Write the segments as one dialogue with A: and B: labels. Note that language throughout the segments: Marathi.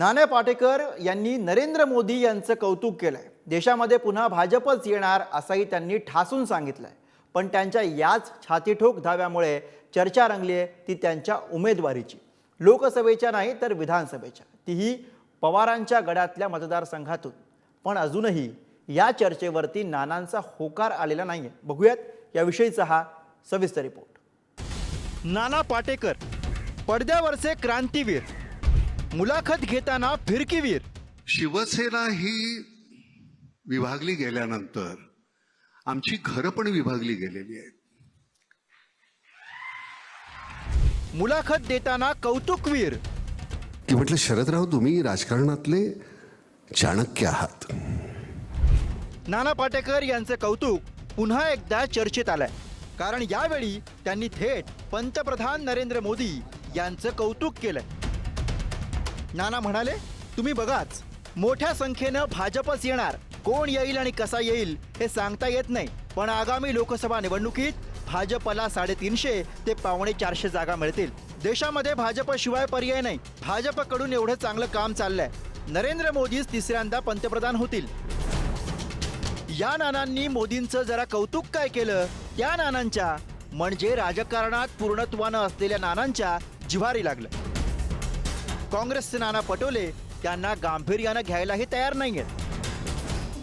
A: नाना पाटेकर यांनी नरेंद्र मोदी यांचं कौतुक केलंय. देशामध्ये पुन्हा भाजपच येणार असंही त्यांनी ठासून सांगितलंय. पण त्यांच्या याच छातीठोक धाव्यामुळे चर्चा रंगली आहे ती त्यांच्या उमेदवारीची. लोकसभेच्या नाही तर विधानसभेच्या. तीही पवारांच्या गडातल्या मतदारसंघातून. पण अजूनही या चर्चेवरती नानांचा होकार आलेला नाही आहे बघूयात याविषयीचा हा सविस्तर रिपोर्ट. नाना पाटेकर पडद्यावरचे क्रांतीवीर. मुलाखत घेताना फिरकीवीर.
B: शिवसेना ही विभागली गेल्यानंतर आमची घरं पण विभागली गेलेली आहेत.
A: मुलाखत देताना कौतुकवीर.
C: की म्हटलं शरदराव तुम्ही राजकारणातले चाणक्य आहात.
A: नाना पाटेकर यांचे कौतुक पुन्हा एकदा चर्चेत आलंय. कारण यावेळी त्यांनी थेट पंतप्रधान नरेंद्र मोदी यांचं कौतुक केलंय. नाना म्हणाले तुम्ही बघाच मोठ्या संख्येनं भाजपच येणार. कोण येईल आणि कसा येईल हे सांगता येत नाही. पण आगामी लोकसभा निवडणुकीत भाजपला साडेतीनशे ते पावणे चारशे जागा मिळतील. देशामध्ये भाजपशिवाय पर्याय नाही. भाजपकडून एवढं चांगलं काम चाललंय. नरेंद्र मोदीच तिसऱ्यांदा पंतप्रधान होतील. या नानांनी मोदींचं जरा कौतुक काय केलं? त्या नानांच्या म्हणजे राजकारणात पूर्णत्वानं असलेल्या नानांच्या जिव्हारी लागलं. काँग्रेसचे नाना पटोले त्यांना गांभीर्यानं घ्यायलाही तयार नाहीयेत.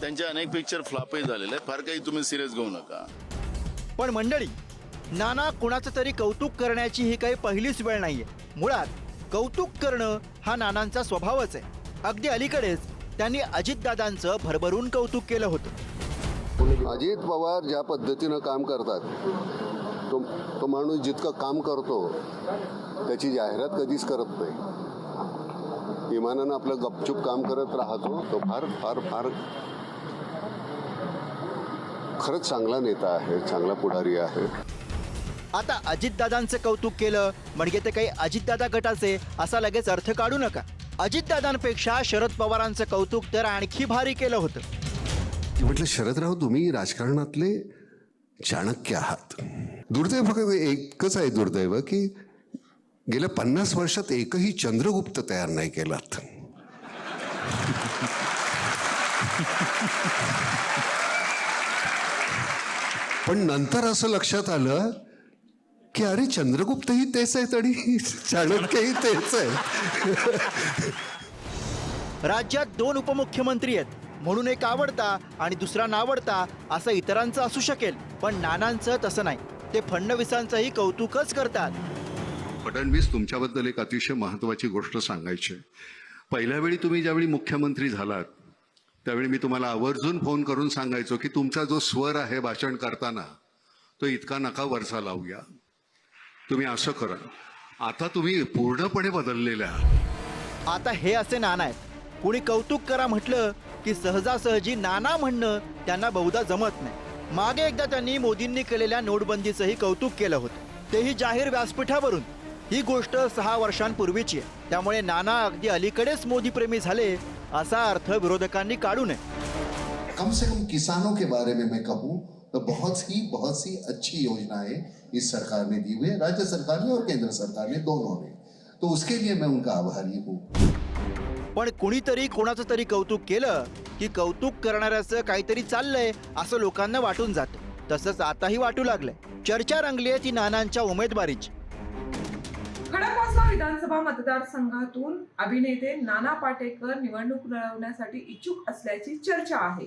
D: त्यांचे अनेक पिक्चर फ्लॉपही झालेले आहेत. फार काही तुम्ही सिरियस घेऊ नका.
A: पण मंडळी नाना कुणाचं तरी कौतुक करण्याची ही काही पहिलीच वेळ नाहीये. मुळात कौतुक करणं हा नानांचा स्वभावच आहे. अगदी अलीकडेच त्यांनी अजितदादांचं भरभरून कौतुक केलं होतं.
C: अजित पवार ज्या पद्धतीनं काम करतात तो तो माणूस जितकं काम करतो त्याची जाहिरात कधीच करत नाही. इमानानं आपलं गपचूप काम करत राहतो तो फार फार फार खरंच चांगला नेता आहे चांगला पुढारी आहे.
A: आता अजितदादांचं कौतुक केलं म्हणजे ते काही अजितदादा गटाचे असा लगेच अर्थ काढू नका. अजितदादांपेक्षा शरद पवारांचं कौतुक तर आणखी भारी केलं होतं.
C: म्हटलं शरदराव तुम्ही राजकारणातले चाणक्य आहात. दुर्दैव फक्त एकच आहे दुर्दैव की गेल्या पन्नास वर्षात एकही चंद्रगुप्त तयार नाही केलात. पण नंतर असं लक्षात आलं की अरे चंद्रगुप्तही तेच आहेत आणि चाणक्यही तेच आहे
A: राज्यात दोन उपमुख्यमंत्री आहेत. म्हणून एक आवडता आणि दुसरा नावडता असं इतरांचं असू शकेल पण नानांचं तसं नाही. ते फडणवीसांचंही कौतुकच करतात.
B: फडणवीस तुमच्याबद्दल एक अतिशय महत्त्वाची गोष्ट सांगायची आहे. पहिल्या वेळी तुम्ही ज्यावेळी मुख्यमंत्री झालात त्यावेळी मी तुम्हाला आवर्जून फोन करून सांगायचो की तुमचा जो स्वर आहे भाषण करताना तो इतका नका वरचा लावूया. तुम्ही असं करा. आता तुम्ही पूर्णपणे बदललेले आहात.
A: आता हे असे नाना आहेत. कुणी कौतुक करा म्हटलं की सहजासहजी नाना म्हणणं त्यांना बहुधा जमत नाही. मागे एकदा त्यांनी मोदींनी केलेल्या नोटबंदीचंही कौतुक केलं होतं. तेही जाहीर व्यासपीठावरून. ही गोष्ट सहा वर्षांपूर्वीची आहे. त्यामुळे नाना अगदी अलीकडेच मोदीप्रेमी झाले असा अर्थ विरोधकांनी काढू नये.
E: कम से कम किसानों के बारे में मैं कहूं तो बहुत ही बहुत सी अच्छी योजनाएं इस सरकार ने दी हुई है। राज्य सरकार ने और केंद्र सरकार ने दोनों ने। तो उसके लिए मैं उनका आभारी हूँ।
A: पण कुणीतरी कोणाचं तरी कौतुक केलं की कौतुक करणाऱ्याचं काहीतरी चाललंय असं लोकांना वाटून जातं. तसंच आताही वाटू लागलंय. चर्चा रंगली आहे ती नानांच्या उमेदवारीची.
F: खडकवासला विधानसभा मतदारसंघातून अभिनेते नाना पाटेकर निवडणूक लढवण्यासाठी इच्छुक असल्याची चर्चा आहे.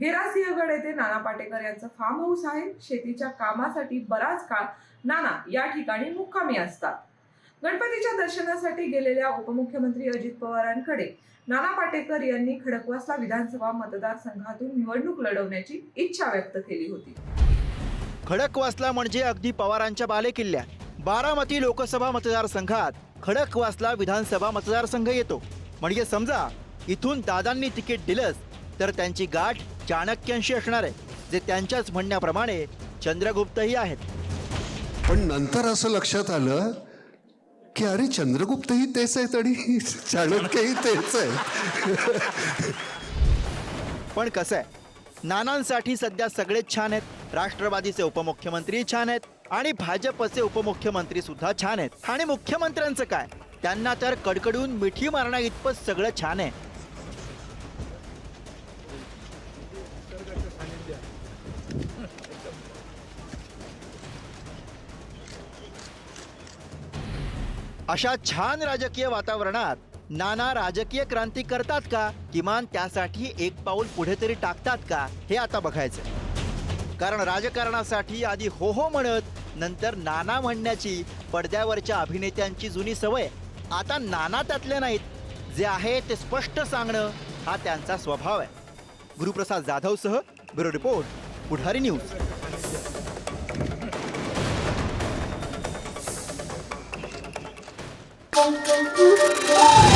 F: गेरासिंहगड येथे नाना पाटेकर यांचं फार्म हाऊस आहे. शेतीच्या कामासाठी बराच काळ नाना या ठिकाणी मुक्कामी असतात. गणपतीच्या दर्शनासाठी गेलेल्या उपमुख्यमंत्री अजित पवारांकडे नाना पाटेकर यांनी खडकवासला विधानसभा मतदारसंघातून निवडणूक लढवण्याची इच्छा व्यक्त केली होती.
A: खडकवासला म्हणजे अगदी पवारांच्या बालेकिल्ल्यात. बारामती लोकसभा मतदारसंघात खडकवासला विधानसभा मतदारसंघ येतो. म्हणजे समजा इथून दादांनी तिकीट दिलंच तर त्यांची गाठ चाणक्यांशी असणार आहे जे त्यांच्याच म्हणण्याप्रमाणे चंद्रगुप्तही आहेत.
C: पण नंतर असं लक्षात आलं की अरे चंद्रगुप्तही तेच आहेत आणि चाणक्यही तेच आहे
A: पण कसं आहे नानांसाठी सध्या सगळेच छान आहेत राष्ट्रवादीचे उपमुख्यमंत्री छान आहेत आणि भाजपचे उपमुख्यमंत्री सुद्धा छान आहेत. आणि मुख्यमंत्र्यांचं काय? त्यांना तर कडकडून मिठी मारण्या इतपत सगळं छान आहे. अशा छान राजकीय वातावरणात नाना राजकीय क्रांती करतात का? किमान त्यासाठी एक पाऊल पुढे तरी टाकतात का? हे आता बघायचं कारण राजकारणासाठी आधी हो हो म्हणत नंतर नाना म्हणण्याची पडद्यावरच्या अभिनेत्यांची जुनी सवय. आता नाना त्यातले नाहीत. जे आहे ते स्पष्ट सांगणं हा त्यांचा स्वभाव आहे. Guruprasad जाधवसह bureau report Pudhari news.
G: Thank you.